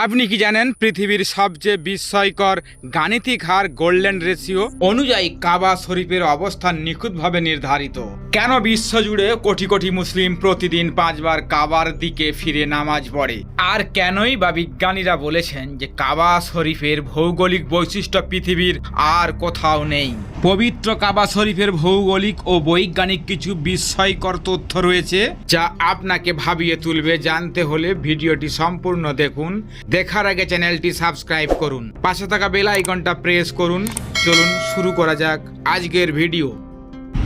আপনি কি জানেন পৃথিবীর সবচেয়ে বিস্ময়কর গাণিতিক হার গোল্ডেন রেশিও? অনুযায়ী, কাবা শরীফের অবস্থান নিখুঁতভাবে নির্ধারিত। কেন বিশ্বজুড়ে কোটি কোটি মুসলিম প্রতিদিন পাঁচবার কাবার দিকে ফিরে নামাজ পড়ে? আর কেনই বা বিজ্ঞানীরা বলেছেন যে কাবা শরীফের ভৌগোলিক বৈশিষ্ট্য পৃথিবীর আর কোথাও নেই। পবিত্র কাবা শরীফের ভৌগোলিক ও বৈজ্ঞানিক কিছু বিস্ময়কর তথ্য রয়েছে, যা আপনাকে ভাবিয়ে তুলবে জানতে হলে ভিডিওটি সম্পূর্ণ দেখুন। দেখার আগে চ্যানেলটি সাবস্ক্রাইব করুন। পাশে থাকা বেল আইকনটা প্রেস করুন। চলুন শুরু করা যাক আজকের ভিডিও।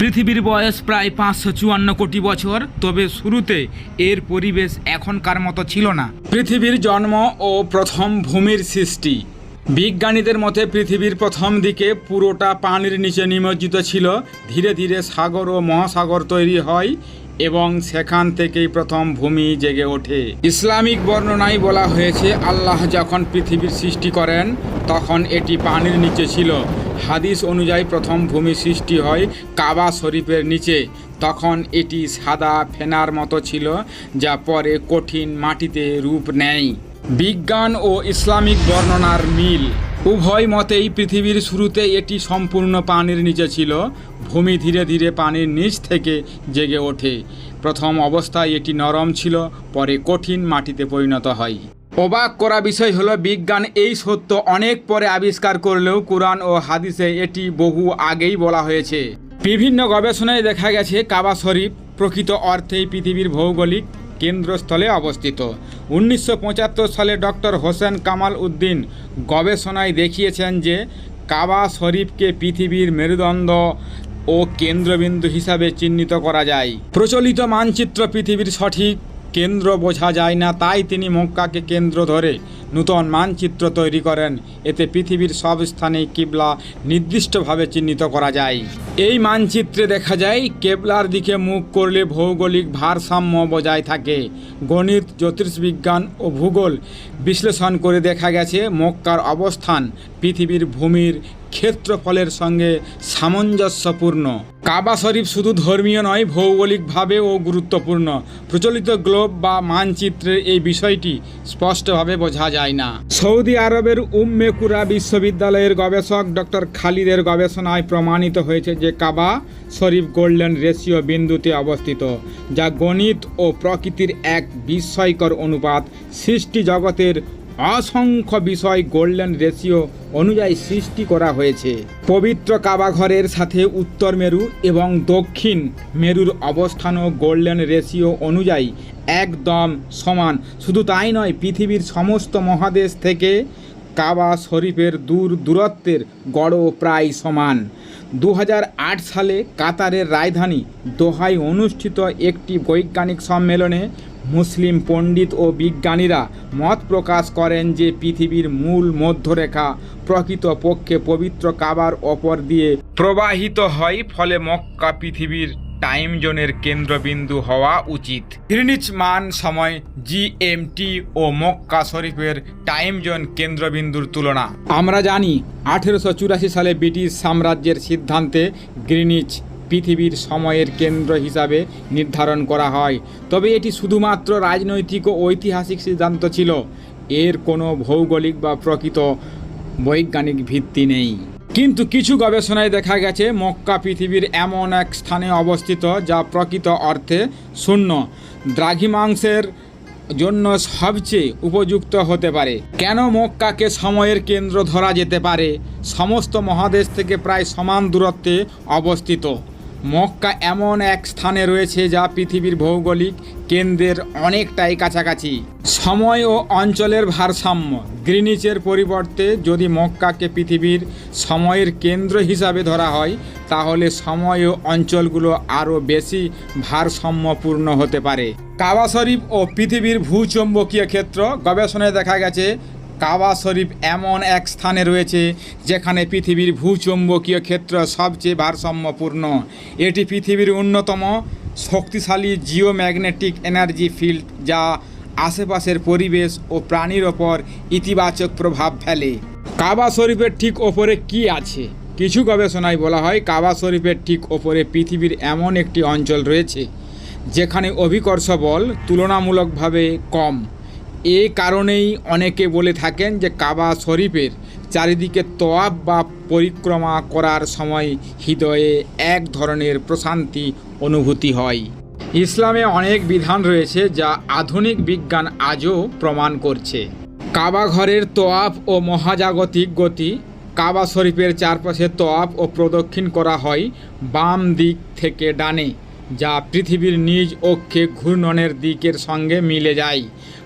পৃথিবীর বয়স প্রায় পাঁচশো চুয়ান্ন কোটি বছর, তবে শুরুতে এর পরিবেশ এখনকার মতো ছিল না। পৃথিবীর জন্ম ও প্রথম ভূমির সৃষ্টি। বিজ্ঞানীদের মতে পৃথিবীর প্রথম দিকে পুরোটা পানির নিচে নিমজ্জিত ছিল। ধীরে ধীরে সাগর ও মহাসাগর তৈরি হয় এবং সেখান থেকেই প্রথম ভূমি জেগে ওঠে। ইসলামিক বর্ণনায় বলা হয়েছে, আল্লাহ যখন পৃথিবীর সৃষ্টি করেন, তখন এটি পানির নিচে ছিল। হাদিস অনুযায়ী প্রথম ভূমি সৃষ্টি হয় কাবা শরীফের নিচে। তখন এটি সাদা ফেনার মতো ছিল, যা পরে কঠিন মাটিতে রূপ নেয়। বিজ্ঞান ও ইসলামিক বর্ণনার মিল। উভয় মতেই পৃথিবীর শুরুতে এটি সম্পূর্ণ পানির নিচে ছিল। ভূমি ধীরে ধীরে পানির নিচ থেকে জেগে ওঠে। প্রথম অবস্থায় এটি নরম ছিল, পরে কঠিন মাটিতে পরিণত হয়। অবাক করা বিষয় হলো, বিজ্ঞান এই সত্য অনেক পরে আবিষ্কার করলেও কোরআন ও হাদিসে এটি বহু আগেই বলা হয়েছে। বিভিন্ন গবেষণায় দেখা গেছে, কাবা শরীফ প্রকৃত অর্থেই পৃথিবীর ভৌগোলিক কেন্দ্রস্থলে অবস্থিত। উনিশশো পঁচাত্তর সালে ডক্টর হোসেন কামাল উদ্দিন গবেষণায় দেখিয়েছেন যে কাবা শরীফকে পৃথিবীর মেরুদণ্ড ও কেন্দ্রবিন্দু হিসাবে চিহ্নিত করা যায়। প্রচলিত মানচিত্র পৃথিবীর সঠিক কেন্দ্র বোঝা যায় না, তাই তিনি মক্কাকে কেন্দ্র ধরে নূতন মানচিত্র তৈরি করেন। এতে পৃথিবীর সব স্থানে কিবলা নির্দিষ্টভাবে চিহ্নিত করা যায়। এই মানচিত্রে দেখা যায়, কেবলার দিকে মুখ করলে ভৌগোলিক ভারসাম্য বজায় থাকে। গণিত জ্যোতির্বিজ্ঞান ও ভূগোল বিশ্লেষণ করে দেখা গেছে, মক্কার অবস্থান পৃথিবীর ভূমির ক্ষেত্রফলের সঙ্গে সামঞ্জস্যপূর্ণ। কাবা শরীফ শুধু ধর্মীয় নয় ভৌগোলিকভাবেও গুরুত্বপূর্ণ। প্রচলিত গ্লোব বা মানচিত্রের এই বিষয়টি স্পষ্টভাবে বোঝা যায়। না সৌদি আরবের উম্মে কুরা বিশ্ববিদ্যালয়ের গবেষক ডক্টর খালিদের গবেষণায় প্রমাণিত হয়েছে যে কাবা শরীফ গোল্ডেন রেশিও বিন্দুতে অবস্থিত, যা গণিত ও প্রকৃতির এক বিস্ময়কর অনুপাত। সৃষ্টি জগতের অসংখ্য বিষয় গোল্ডেন রেশিও অনুযায়ী সৃষ্টি করা হয়েছে। পবিত্র কাবাঘরের সাথে উত্তর মেরু এবং দক্ষিণ মেরুর অবস্থানও গোল্ডেন রেশিও অনুযায়ী একদম সমান। শুধু তাই নয়, পৃথিবীর সমস্ত মহাদেশ থেকে কাবা শরীফের দূর দূরত্বের গড়ও প্রায় সমান। দু হাজার আট সালে কাতারের রাজধানী দোহায় অনুষ্ঠিত একটি বৈজ্ঞানিক সম্মেলনে মুসলিম পণ্ডিত ও বিজ্ঞানীরা মত প্রকাশ করেন যে পৃথিবীর মূল মধ্যরেখা প্রকৃতপক্ষে পবিত্র কাবার ওপর দিয়ে প্রবাহিত হয়, ফলে মক্কা পৃথিবীর টাইম জোনের কেন্দ্রবিন্দু হওয়া উচিত। গ্রিনিচ মান সময় জিএমটি ও মক্কা শরীফের টাইম জোন কেন্দ্রবিন্দুর তুলনা। আমরা জানি আঠেরোশো চুরাশি সালে ব্রিটিশ সাম্রাজ্যের সিদ্ধান্তে গ্রিনিচ পৃথিবীর সময়ের কেন্দ্র হিসাবে নির্ধারণ করা হয়। তবে এটি শুধুমাত্র রাজনৈতিক ও ঐতিহাসিক সিদ্ধান্ত ছিল। এর কোনো ভৌগোলিক বা প্রকৃত বৈজ্ঞানিক ভিত্তি নেই। কিন্তু কিছু গবেষণায় দেখা গেছে, মক্কা পৃথিবীর এমন এক স্থানে অবস্থিত যা প্রকৃত অর্থে শূন্য। দ্রাঘিমাংশের জন্য সবচেয়ে উপযুক্ত হতে পারে। কেন মক্কাকে সময়ের কেন্দ্র ধরা যেতে পারে? সমস্ত মহাদেশ থেকে প্রায় সমান দূরত্বে অবস্থিত। মক্কা এমন এক স্থানে রয়েছে যা পৃথিবীর ভৌগোলিক কেন্দ্রের অনেকটাই কাছাকাছি। সময় ও অঞ্চলের ভারসাম্য। গ্রিনিচের পরিবর্তে যদি মক্কাকে পৃথিবীর সময়ের কেন্দ্র হিসাবে ধরা হয়, তাহলে সময় ও অঞ্চলগুলো আরও বেশি ভারসাম্যপূর্ণ হতে পারে। কাবা শরীফ ও পৃথিবীর ভূচৌম্বকীয় ক্ষেত্র গবেষণায় দেখা গেছে কাবা শরীফ এমন এক স্থানে রয়েছে যেখানে পৃথিবীর ভূচৌম্বকীয় ক্ষেত্র সবচেয়ে ভারসাম্যপূর্ণ। এটি পৃথিবীর অন্যতম শক্তিশালী জিওম্যাগনেটিক এনার্জি ফিল্ড যা আশেপাশের পরিবেশ ও প্রাণীর ওপর ইতিবাচক প্রভাব ফেলে। কাবা শরীফের ঠিক ওপরে কি আছে? কিছু গবেষণায় বলা হয় কাবা শরীফের ঠিক ওপরে পৃথিবীর এমন একটি অঞ্চল রয়েছে, যেখানে অভিকর্ষ বল তুলনামূলকভাবে কম। এ কারণেই অনেকে বলে থাকেন যে কাবা শরীফের চারিদিকে তোয়াব বা পরিক্রমা করার সময় হৃদয়ে এক ধরনের প্রশান্তি অনুভূতি হয়। ইসলামে অনেক বিধান রয়েছে যা আধুনিক বিজ্ঞান আজও প্রমাণ করছে। কাবা ঘরের তোয়াফ ও মহাজাগতিক গতি, কাবা শরীফের চারপাশে তোয়াফ ও প্রদক্ষিণ করা হয় বাম দিক থেকে ডানে। যা পৃথিবীর নিজ অক্ষে ঘূর্ণনের দিকের সঙ্গে মিলে যায়।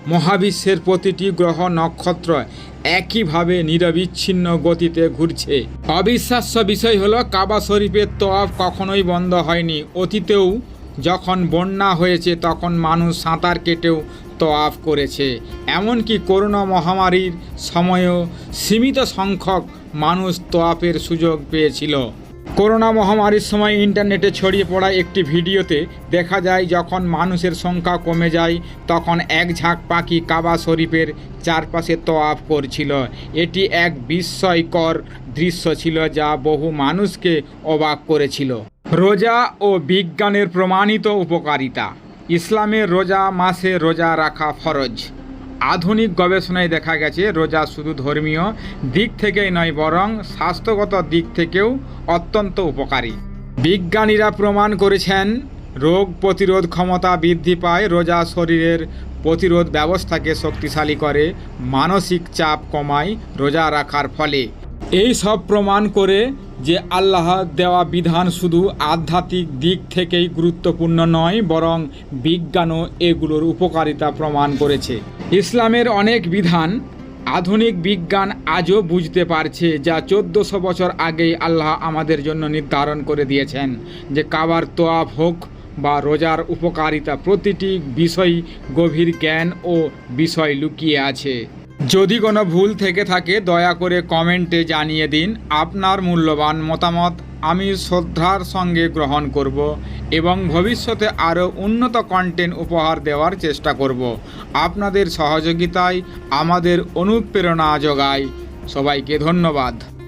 মহাবিশ্বের প্রতিটি গ্রহ নক্ষত্র একইভাবে নিরবিচ্ছিন্ন গতিতে ঘুরছে। অবিশ্বাস্য বিষয় হলো, কাবা শরীফের তোয়াফ কখনোই বন্ধ হয়নি। অতীতেও যখন বন্যা হয়েছে, তখন মানুষ সাঁতার কেটেও তোয়াফ করেছে। এমনকি করোনা মহামারীর সময়ও সীমিত সংখ্যক মানুষ তোয়াফের সুযোগ পেয়েছিল। করোনা মহামারীর সময় ইন্টারনেটে ছড়িয়ে পড়া একটি ভিডিওতে দেখা যায়, যখন মানুষের সংখ্যা কমে যায়, তখন এক ঝাঁক পাখি কাবা শরীফের চারপাশে তোয়াফ করছিল। এটি এক বিস্ময়কর দৃশ্য ছিল যা বহু মানুষকে অবাক করেছিল। রোজা ও বিজ্ঞানের প্রমাণিত উপকারিতা। ইসলামের রোজা মাসে রোজা রাখা ফরজ। আধুনিক গবেষণায় দেখা গেছে, রোজা শুধু ধর্মীয় দিক থেকেই নয়, বরং স্বাস্থ্যগত দিক থেকেও অত্যন্ত উপকারী। বিজ্ঞানীরা প্রমাণ করেছেন, রোগ প্রতিরোধ ক্ষমতা বৃদ্ধি পায়, রোজা শরীরের প্রতিরোধ ব্যবস্থাকে শক্তিশালী করে, মানসিক চাপ কমায়, রোজা রাখার ফলে। এই সব প্রমাণ করে যে আল্লাহ দেওয়া বিধান শুধু আধ্যাত্মিক দিক থেকেই গুরুত্বপূর্ণ নয়, বরং বিজ্ঞানও এগুলোর উপকারিতা প্রমাণ করেছে। ইসলামের অনেক বিধান আধুনিক বিজ্ঞান আজও বুঝতে পারছে যা চোদ্দোশো বছর আগেই আল্লাহ আমাদের জন্য নির্ধারণ করে দিয়েছেন, যে কাবার তোয়াফ হোক বা রোজার উপকারিতা প্রতিটি বিষয় গভীর জ্ঞান ও বিষয় লুকিয়ে আছে। যদি কোনো ভুল থেকে থাকে, দয়া করে কমেন্টে জানিয়ে দিন আপনার মূল্যবান মতামত আমি শ্রদ্ধার সঙ্গে গ্রহণ করব এবং ভবিষ্যতে আরও উন্নত কন্টেন্ট উপহার দেওয়ার চেষ্টা করব। আপনাদের সহযোগিতায় আমাদের অনুপ্রেরণা যোগায়। সবাইকে ধন্যবাদ।